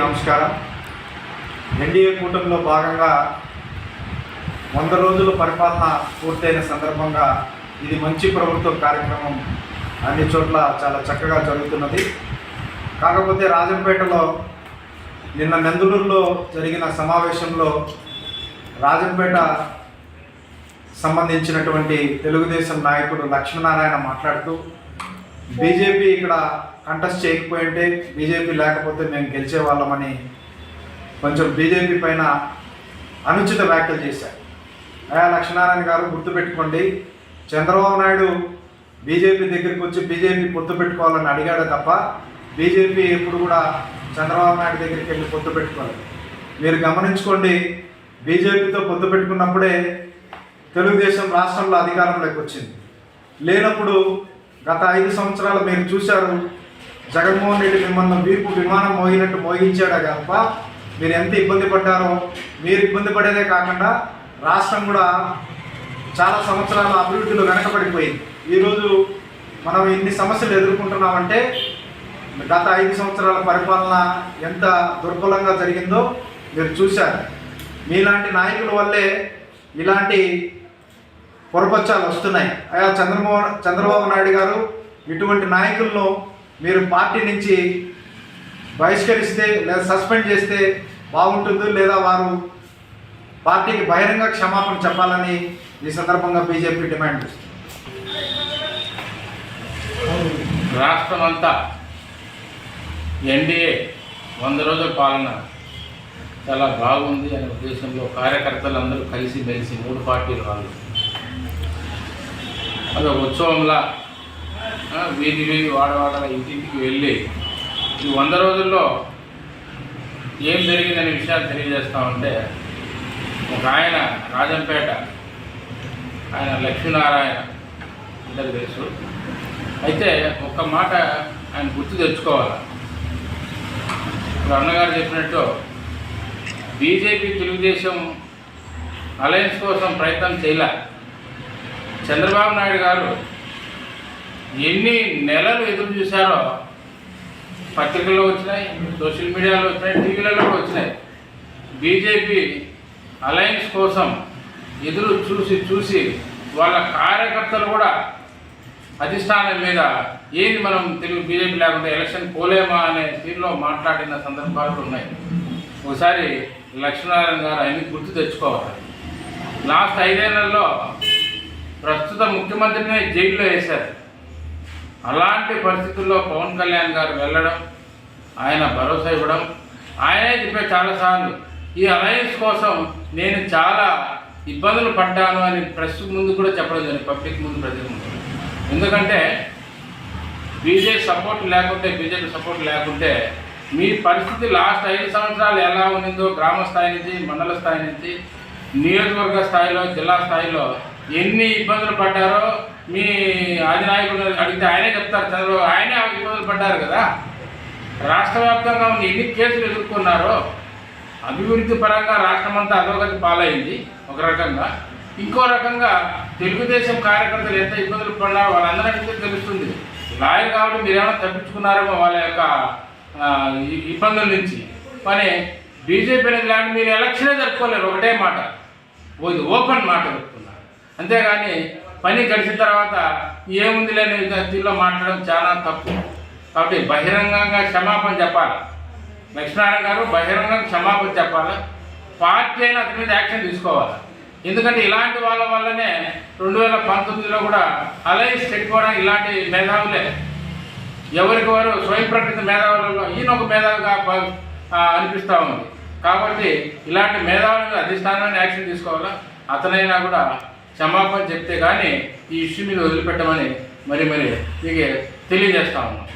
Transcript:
నమస్కారం. ఎన్డీఏ కూటమిలో భాగంగా వంద రోజుల పరిపాలన పూర్తయిన సందర్భంగా ఇది మంచి ప్రభుత్వం కార్యక్రమం అన్ని చోట్ల చాలా చక్కగా జరుగుతున్నది. కాకపోతే రాజంపేటలో నిన్న నందులూరులో జరిగిన సమావేశంలో రాజంపేట సంబంధించినటువంటి తెలుగుదేశం నాయకుడు లక్ష్మీనారాయణ మాట్లాడుతూ బీజేపీ ఇక్కడ కంటెస్ట్ చేయకపోయింటే బీజేపీ లేకపోతే మేము గెలిచేవాళ్ళమని కొంచెం బీజేపీ పైన అనుచిత వ్యాఖ్యలు చేశారు. అయా లక్ష్మీనారాయణ గారు గుర్తుపెట్టుకోండి చంద్రబాబు నాయుడు బీజేపీ దగ్గరికి వచ్చి బీజేపీ పొత్తు పెట్టుకోవాలని అడిగాడు తప్ప బీజేపీ ఎప్పుడు కూడా చంద్రబాబు నాయుడు దగ్గరికి వెళ్ళి పొత్తు పెట్టుకోలేదు. మీరు గమనించుకోండి బీజేపీతో పొత్తు పెట్టుకున్నప్పుడే తెలుగుదేశం రాష్ట్రంలో అధికారంలోకి వచ్చింది. లేనప్పుడు గత ఐదు సంవత్సరాలు మీరు చూశారు జగన్మోహన్ రెడ్డి మిమ్మల్ని వీపు విమానం మోగినట్టు మోగించాడు తప్ప మీరు ఎంత ఇబ్బంది పడ్డారో మీరు ఇబ్బంది పడేదే కాకుండా రాష్ట్రం కూడా చాలా సంవత్సరాల అభివృద్ధిలో వెనకబడిపోయింది. ఈరోజు మనం ఇన్ని సమస్యలు ఎదుర్కొంటున్నామంటే గత ఐదు సంవత్సరాల పరిపాలన ఎంత దుర్బలంగా జరిగిందో మీరు చూశారు. మీలాంటి నాయకుల వల్లే ఇలాంటి పొరపచ్చాలు వస్తున్నాయి. అయా చంద్రమోహన్ చంద్రబాబు నాయుడు గారు ఇటువంటి నాయకులను మీరు పార్టీ నుంచి బహిష్కరిస్తే లేదా సస్పెండ్ చేస్తే బాగుంటుంది లేదా వారు పార్టీకి బహిరంగ క్షమాపణ చెప్పాలని ఈ సందర్భంగా బీజేపీ డిమాండ్ చేస్తుంది. రాష్ట్రం అంతా ఎన్డీఏ వంద రోజుల పాలన చాలా బాగుంది అనే ఉద్దేశంలో కార్యకర్తలు అందరూ కలిసి మెలిసి మూడు పార్టీలు వాళ్ళు అది ఒక ఉత్సవంలా వీధి వీధి వాడవాడ ఇంటింటికి వెళ్ళి ఈ వంద రోజుల్లో ఏం జరిగిందనే విషయాలు తెలియజేస్తామంటే ఒక ఆయన రాజంపేట ఆయన లక్ష్మీనారాయణ అందరికి తెలుసు. అయితే ఒక్క మాట ఆయన గుర్తు తెచ్చుకోవాలి? ఇప్పుడు అన్నగారు చెప్పినట్టు బీజేపీ తెలుగుదేశం అలయన్స్ కోసం ప్రయత్నం చేయలే. చంద్రబాబు నాయుడు గారు ఎన్ని నెలలు ఎదురు చూశారో పత్రికల్లో వచ్చినాయి సోషల్ మీడియాలో వచ్చినాయి టీవీలలో వచ్చినాయి. బీజేపీ అలయన్స్ కోసం ఎదురు చూసి చూసి వాళ్ళ కార్యకర్తలు కూడా అధిష్టానం మీద ఏది మనం తెలుగు బీజేపీ లేకుండా ఎలక్షన్ పోలేమా అనే తీరులో మాట్లాడిన సందర్భాలు ఉన్నాయి. ఒకసారి లక్ష్మీనారాయణ గారు అన్ని గుర్తు తెచ్చుకోవాలి. లాస్ట్ ఐదేళ్ళలో ప్రస్తుత ముఖ్యమంత్రిని జైల్లో వేశారు. అలాంటి పరిస్థితుల్లో పవన్ కళ్యాణ్ గారు వెళ్ళడం ఆయన భరోసా ఇవ్వడం ఆయనే చెప్పే చాలాసార్లు ఈ అలయన్స్ కోసం నేను చాలా ఇబ్బందులు పడ్డాను అని ప్రెస్ ముందు కూడా చెప్పడం జరిగింది పబ్లిక్ ముందు ప్రజల ముందు. ఎందుకంటే బీజేపీ సపోర్ట్ లేకుంటే బీజేపీ సపోర్ట్ లేకుంటే మీ పరిస్థితి లాస్ట్ ఐదు సంవత్సరాలు ఎలా ఉన్నదో గ్రామ స్థాయి నుంచి మండల స్థాయి నుంచి నియోజకవర్గ స్థాయిలో జిల్లా స్థాయిలో ఎన్ని ఇబ్బందులు పడ్డారో మీ అధినాయకుడు అడిగితే ఆయనే చెప్తారు. చదువు ఆయనే ఇబ్బందులు పడ్డారు కదా. రాష్ట్ర వ్యాప్తంగా ఉన్న ఎన్ని కేసులు ఎదుర్కొన్నారో అభివృద్ధి పరంగా రాష్ట్రమంతా అధోగతి పాలైంది ఒక రకంగా. ఇంకో రకంగా తెలుగుదేశం కార్యకర్తలు ఎంత ఇబ్బందులు పడినారో వాళ్ళందరికీ తెలుస్తుంది. లాయర్ కాబట్టి మీరేమైనా తప్పించుకున్నారేమో వాళ్ళ యొక్క ఇబ్బందుల నుంచి. కానీ బీజేపీ అనేది లాంటి మీరు ఎలక్షనే జరుపుకోలేరు. ఒకటే మాట. ఓపెన్ మాట చెప్తున్నారు అంతేగాని పని గడిచిన తర్వాత ఏముంది లేని తీరులో మాట్లాడడం చాలా తప్పు. కాబట్టి బహిరంగంగా క్షమాపణ చెప్పాలి. లక్ష్మీనారాయణ గారు బహిరంగంగా క్షమాపణ చెప్పాలి. పార్టీ అయినా అతని మీద యాక్షన్ తీసుకోవాలి. ఎందుకంటే ఇలాంటి వాళ్ళ వల్లనే రెండు వేల పంతొమ్మిదిలో కూడా అలయన్స్ పెట్టుకోవడానికి ఇలాంటి మేధావులే. ఎవరికి వారు స్వయం ప్రకటిత మేధావులలో ఈయన ఒక మేధావిగా ప- అనిపిస్తూ ఉంది. కాబట్టి ఇలాంటి మేధావుల మీద అధిష్టానాన్ని యాక్షన్ తీసుకోవాలా? అతనైనా కూడా క్షమాపణ చెప్తే కానీ ఈ ఇష్యూ మీద వదిలిపెట్టమని మరి మరి మీకు తెలియజేస్తా ఉన్నాం.